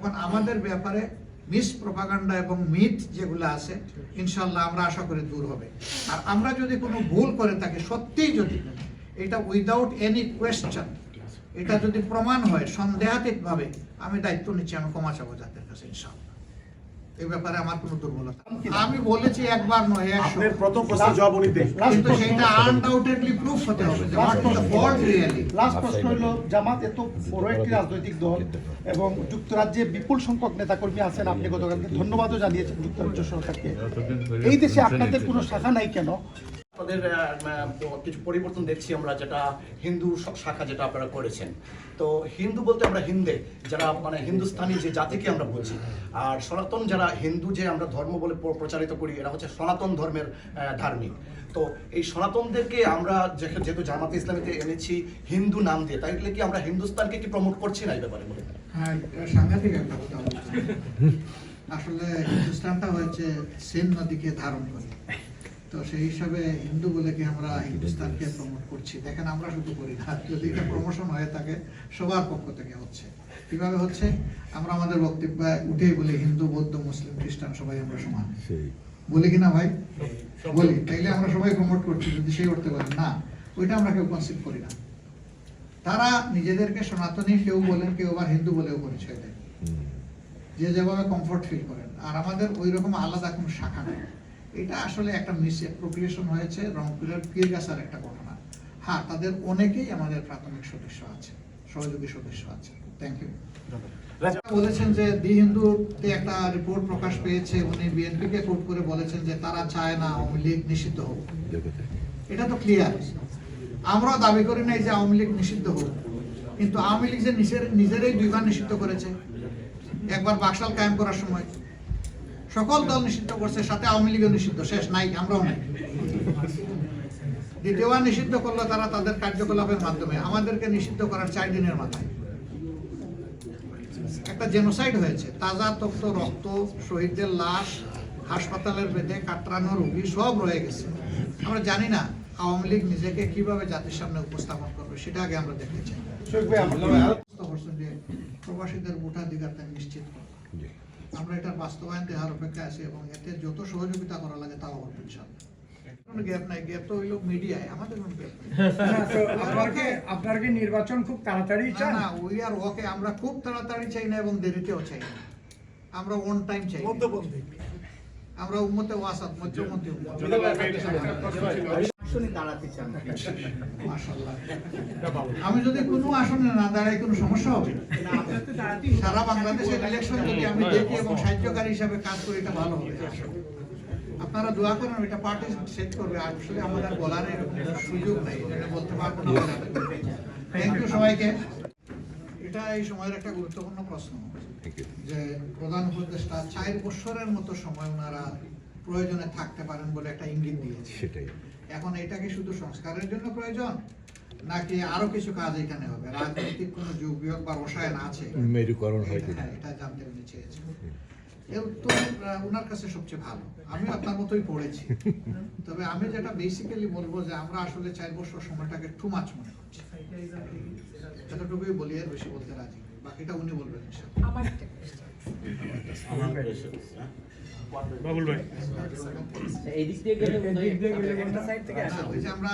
তখন আমাদের ব্যাপারে মিস প্রপাগান্ডা এবং মিথ যেগুলো আছে ইনশাল্লাহ আমরা আশা করি দূর হবে। আর আমরা যদি কোনো ভুল করে থাকি, সত্যিই যদি, এটা উইদাউট এনি কোয়েশ্চেন এটা যদি প্রমাণ হয় সন্দেহাতীতভাবে, আমি দায়িত্ব নিচ্ছি, আমি ক্ষমা চাবো যাদের কাছে ইনশাল্লাহ এই ব্যাপারে আমার কোনো দুর্বলতা আমি বলেছি একবার নয় আপনার প্রথম প্রশ্ন জবাব উনি দেন। কিন্তু সেটা আনডাউটেডলি প্রুফ হতে হবে যে লাস্ট প্রশ্ন। হলো জামাত এত বড় একটি রাজনৈতিক দল এবং যুক্তরাজ্যে বিপুল সংখ্যক নেতাকর্মী আছেন আপনি গতকালকে। ধন্যবাদও জানিয়েছেন যুক্তরাজ্য সরকারকে। এই দেশে আপনাদের কোনো শাখা নাই কেন? আহ, কিছু পরিবর্তন দেখছি আমরা যেটা হিন্দু শাখা যেটা আপনারা করেছেন। তো হিন্দু বলতে আমরা হিন্দে যারা মানে হিন্দুস্তানি যে জাতিকে আমরা বলছি। আর সনাতন যারা হিন্দু যে আমরা ধর্ম বলে প্রচারিত করি এরা হচ্ছে সনাতন ধর্মের ধার্মিক। তো এই সনাতনদেরকে আমরা যেহেতু জামাতে ইসলামীতে এনেছি হিন্দু নাম দিয়ে তাইলে কি আমরা হিন্দুস্তানকে কি প্রমোট করছি না এই ব্যাপারে বলে হ্যাঁ সাংঘাতিক আসলে হিন্দুস্তানটা হয়েছে সেন নদীকে ধারণ করে। সেই হিসাবে হিন্দু বলে কি আমরা হিন্দুস্তানকে প্রমোট করছি। দেখেন আমরা শুধু করি না। যদি এটা প্রমোশন হয়ে থাকে সবার পক্ষ থেকে হচ্ছে। কীভাবে হচ্ছে? আমরা আমাদের বক্তব্যে উঠেই বলি হিন্দু বৌদ্ধ মুসলিম খ্রিস্টান সবাই আমরা সমান। বলি কিনা ভাই? বলি। তাইলে আমরা সবাই প্রমোট করছি যদি সেই করতে পারি না ওইটা আমরা কেউ করি না। তারা নিজেদেরকে সনাতনী কেউ বলেন কেউ আবার হিন্দু বলেও পরিচয় দেয়। যে যেভাবে কমফোর্ট ফিল করেন। আর আমাদের ওই রকম আলাদা কোনো শাখা নেই। এটা আসলে একটা মিস অ্যাপ্রোপ্রিয়েশন হয়েছে রংপুরের পীরগাছার একটা ঘটনা। হ্যাঁ তাদের অনেকেই আমাদের প্রাথমিক সদস্য আছে সহযোগী সদস্য আছে। থ্যাংক ইউ বলেছেন যে দি হিন্দুতে একটা রিপোর্ট প্রকাশ পেয়েছে উনি বিএনপিকে কোট করে বলেছেন যে তারা চায় না আওয়ামী লীগ নিষিদ্ধ হোক। এটা তো ক্লিয়ার আমরাও দাবি করি নাই যে আওয়ামী লীগ নিষিদ্ধ হোক। কিন্তু আওয়ামী লীগ যে নিজের নিজেরাই দুইবার নিষিদ্ধ করেছে। একবার বাকশাল কায়েম করার সময়। সকল দল নিষিদ্ধ করছে সাথে আওয়ামী লীগও নিষিদ্ধ শেষ নাই আমরাও নাই। দ্বিতীয়বার নিষিদ্ধ করল তারা তাদের কার্যকলাপের মাধ্যমে আমাদেরকে নিষিদ্ধ করার চার দিনের মাথায়। একটা জেনোসাইড হয়েছে তাজা তপ্ত রক্ত শহীদদের লাশ হাসপাতালের বেদে কাটরানো রোগী সব রয়ে গেছে। আমরা জানি না আওয়ামী লীগ নিজেকে কীভাবে জাতির সামনে উপস্থাপন করবে সেটা আগে আমরা দেখতে চাই। প্রবাসীদের ভোটাধিকারটা নিশ্চিত করা আমরা এটার বাস্তবায়ন দেওয়ার অপেক্ষা আছি এবং এতে যত সহযোগিতা করা লাগে তাও করব ইনশাল্লাহ কোনো গ্যাপ নাই গ্যাপ তো হইল মিডিয়ায় আমাদের কোনো গ্যাপ নেই। না, আপনার কি নির্বাচন খুব তাড়াতাড়ি চান না উই আর ওকে আমরা খুব তাড়াতাড়ি চাই না এবং দেরিতেও চাই না। আমরা ওন টাইম চাই। আমরা উম্মতে ওয়াসাত মধ্যমন্ত্রী উম্মত। মাশাআল্লাহ। আমি যদি কোনো আসনে না দাঁড়াই কোনো সমস্যা হবে? সারা বাংলাদেশের ইলেকশন যদি আমি দেখি এবং সাহায্যকারী হিসাবে কাজ করি এটা ভালো হবে। আপনারা দোয়া করেন ওইটা পার্টি সেট করবে। আসলে আমাদের বলার সুযোগ নাই বলতে পারব না। থ্যাংক ইউ সবাইকে। এটা এই সময়ের একটা গুরুত্বপূর্ণ প্রশ্ন। যে প্রধান উপদেষ্টা চার বছরের মতো সময় ওনারা প্রয়োজনে থাকতে পারেন বলে একটা ইঙ্গিত দিয়েছে। সেটাই। এখন এটা কি শুধু সংস্কারের জন্য প্রয়োজন? নাকি আরও কিছু কাজ এখানে হবে? রাজনৈতিক কোনো যোগ বিয়োগ বা রসায়ন আছে? মেরুকরণ হয় হ্যাঁ, এটা জানতে উনি চেয়েছেন ওনার কাছে সবচেয়ে ভালো। আমি আপনার মতোই পড়েছি। তবে আমি যেটা বেসিক্যালি বলব যে আমরা আসলে চার বছর সময়টাকে টু মাছ মনে করছি। এতটুকুই বলি এর বেশি বলতে রাজি বাকিটা উনি বলবেন ইনশাআল্লাহ। এই ভাই দিয়ে গেলে এই দিক দিয়ে গেলে আমরা